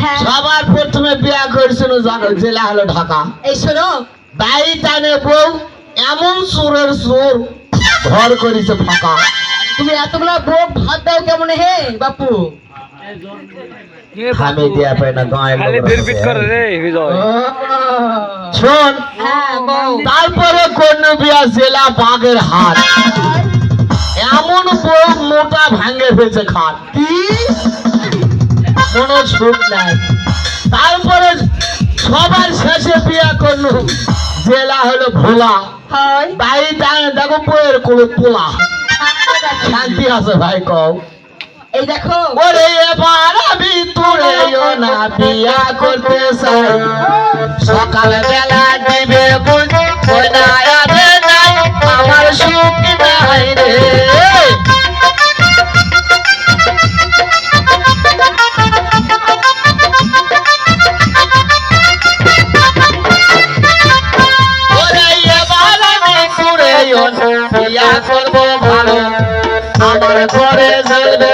হ্যাঁ। সবার প্রথমে বিয়া করেছিল জেলা হলো ঢাকা। এই শোনো। বাড়ি টানে বউ এমন সুরের সুর ঘর করেছে ফাঁকা। তুমি এতগুলো বউ ভাত দাও কেমন হে বাপু? আমি দিয়া পাই না গাঁয়ের খালি লোকরা বিড়বিট করে রে বিজয়। শোন হ্যাঁ তারপরে কোন বিয়া জেলা বাগের হাট। এমন বউ মোটা ভাঙে ফেলছে খাট। কি? কোনো সুখ নাই তারপরে সবার শেষে বিয়া করল জেলা হলো ভোলা। হয়। বাড়ি দেখো বইয়ের কোনো পোলা শান্তি আছে ভাই কও। এই দেখো। ওরে এবার আমি তুলেও না বিয়া করতে চাই। সকাল বিয়া করব ভালো। আমার ঘরে জ্বলবে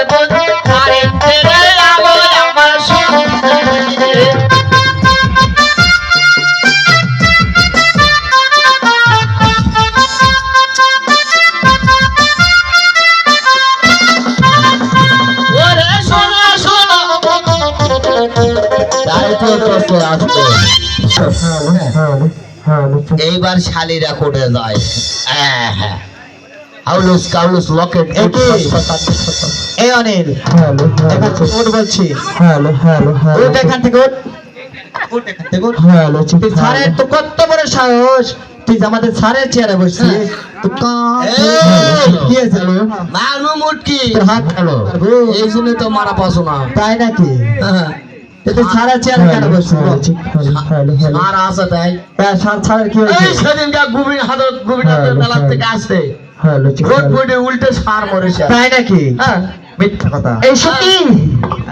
এইবার শালিরা কোটে যায়। হ্যাঁ হ্যাঁ। হাউলুস কাউলুস লকেট এই অনিল। হ্যালো ওঠ বলছি। হ্যালো হ্যালো ওঠ এখান থেকে ওঠ ওঠ এখান থেকে ওঠ হ্যালো স্যারের তো কত বড় সাহস। তুই আমাদের স্যারের চেয়ারে বসছিস। তো এই! কি হয়েছে? মারমু মুটকি হাত খেলো এই জন্য তো মারা পাসো না। তাই নাকি? হ্যাঁ। কেন আর আছে তাই? হ্যাঁ, স্যার স্যারের কি হয়েছে? এই গুবিন হাতত গুবিন হাতের হ্যালো, থেকে আসতে। হ্যালো রোড উল্টে সার মরেছে। তাই নাকি? হ্যাঁ। মিথ্যা কথা। এই সত্যি?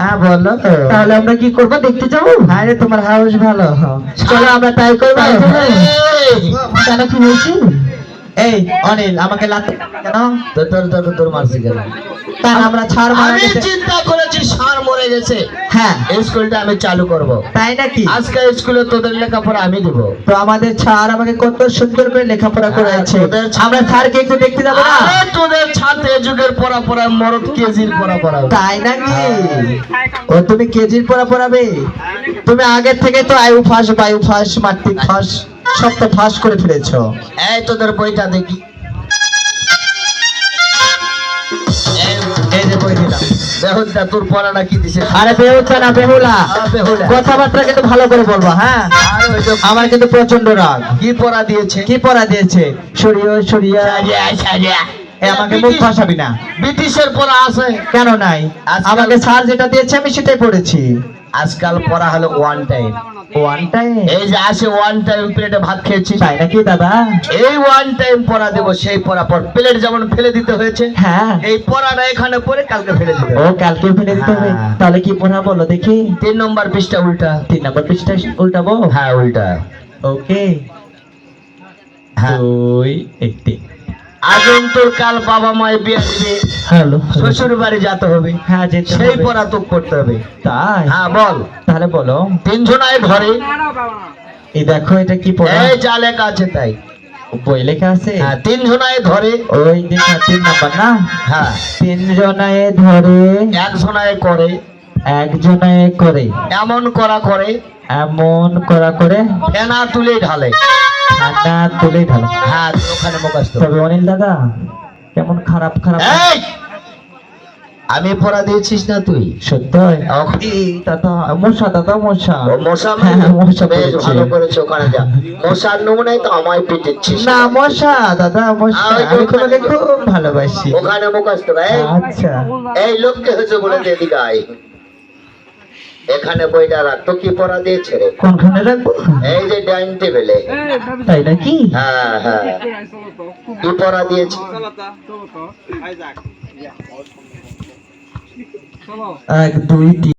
হ্যাঁ। বলল তাহলে আমরা কি করব? দেখতে যাব? আরে তোমার হাউস ভালো। চলো আমরা তাই করব কেন কি হয়েছে? এই অনিল আমাকে লাত কেন? তোর তোর তোর মারছি কেন? তার আমরা ছাড় মারা আমি গেছে। চিন্তা করেছি সার মরে গেছে। হ্যাঁ। স্কুলটা আমি চালু করব। তাই নাকি? আজকে স্কুলে তোদের লেখাপড়া আমি দিব। তো আমাদের স্যার আমাকে কত সুন্দর করে লেখাপড়া তোদের ছাড়- আমরা স্যারকে একটু দেখতে যাব না? তোদের ছাত্র যুগের পড়া পড়া মরদ কেজির পড়া পড়া তাই নাকি? ও তুমি কেজির পড়া পড়াবে? তুমি আগের থেকে তো আয়ু ফাঁস বায়ু ফাঁস মাতৃক ফাঁস সব তো ফাঁস করে ফেলেছো। এই তোদের বইটা দেখি। এই এই যে বই দিলাম? বেহুদা তোর পড়াটা কি দিছে? আরে বেহুলা না বেহুলা। কথাবার্তা কিন্তু ভালো করে বলব হ্যাঁ? আর ওই যে আমার কিন্তু প্রচণ্ড রাগ। কি পড়া দিয়েছে? কি পড়া দিয়েছে? সরিয়ে সরিয়া। সারিয়া, সারিয়া। আমাকে মুখ ফাঁসাবি না। ব্রিটিশের পড়া আছে। কেন নাই? আমাকে স্যার যেটা দিয়েছে আমি সেটাই পড়েছি। আজকাল পড়া হলো ওয়ান টাইম ওয়ান টাইম এই যে আসে ওয়ান টাইম প্লেটে ভাত খেয়েছিস? তাই নাকি দাদা? এই ওয়ান টাইম পড়া দেবো সেই পড়া পর প্লেট যেমন ফেলে দিতে হয়েছে হ্যাঁ। এই পড়াটা এখানে পরে কালকে ফেলে দিতে ও কালকে ফেলে দিতে হবে? হ্যাঁ। তাহলে কি পড়া বলো দেখি। তিন নম্বর পৃষ্ঠা উল্টা। তিন নম্বর পৃষ্ঠা উল্টাবো? হ্যাঁ উল্টা। ওকে হ্যাঁ। দুই একটি। আজন তোর কাল বাবা মায়ের বিয়ে দিবে। হ্যালো শ্বশুর বাড়ি যেতে হবে। হ্যাঁ যেতে সেই। পড়া তো করতে হবে। তাই? হ্যাঁ বল। তাহলে বলো। তিনজনায় ঘরে। এই দেখো এটা কি পড়া? এই যা লেখা আছে তাই। বই লেখা আছে? হ্যাঁ তিনজনায় ধরে ওই দেখা তিন নাম্বার না? হ্যাঁ। তিন জনায় ধরে একজনায় করে। একজনায় করে। এমন করা করে। এমন করা করে। ফেনা তুলে ঢালে। তুলে ওখানে মুখাস্ত তবে অনিল দাদা কেমন খারাপ খারাপ? আমি পড়া দিয়েছিস না তুই? সত্য দাদা মশা দাদা মশা। মশা হ্যাঁ, হ্যাঁ, মশা বেশ ভালো করেছে ওখানে যা। মশার নমুনায় তো আমায় পিটেছিস না মশা দাদা মশা। আমি তোমাকে খুব ভালোবাসি। ওখানে মুখস্থ ভাই আচ্ছা। এই লোককে হয়েছে বলে দে এদিকে আয়। এখানে বইটা রাখতো কি পড়া দিয়েছে রে কোনখানে রাখব? এই যে ডাইনিং টেবিলে। তাই নাকি? হ্যাঁ হ্যাঁ। কি পড়া দিয়েছে? এক দুই তিন।